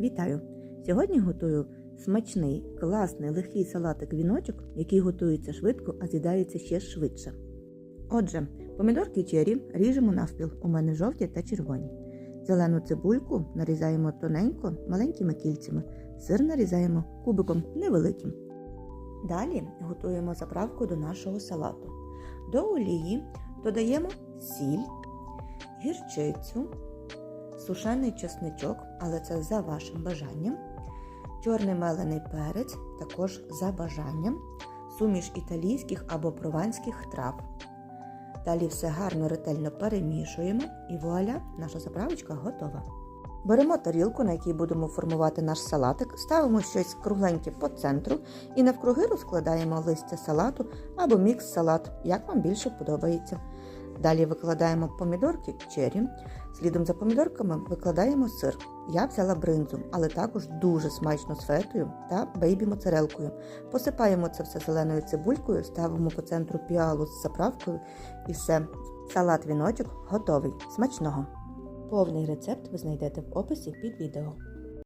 Вітаю! Сьогодні готую смачний, класний, легкий салатик віночок, який готується швидко, а з'їдається ще швидше. Отже, помідорки чері ріжемо навпіл, у мене жовті та червоні. Зелену цибульку нарізаємо тоненько, маленькими кільцями, сир нарізаємо кубиком невеликим. Далі готуємо заправку до нашого салату. До олії додаємо сіль, гірчицю, сушений чесничок, але це за вашим бажанням, чорний мелений перець, також за бажанням, суміш італійських або прованських трав. Далі все гарно ретельно перемішуємо і вуаля, наша заправочка готова. Беремо тарілку, на якій будемо формувати наш салатик, ставимо щось кругленьке по центру і навкруги розкладаємо листя салату або мікс салат, як вам більше подобається. Далі викладаємо помідорки чері. Слідом за помідорками викладаємо сир. Я взяла бринзу, але також дуже смачно з фетою та бейбі моцарелкою. Посипаємо це все зеленою цибулькою, ставимо по центру піалу з заправкою і все. Салат віночок готовий. Смачного! Повний рецепт ви знайдете в описі під відео.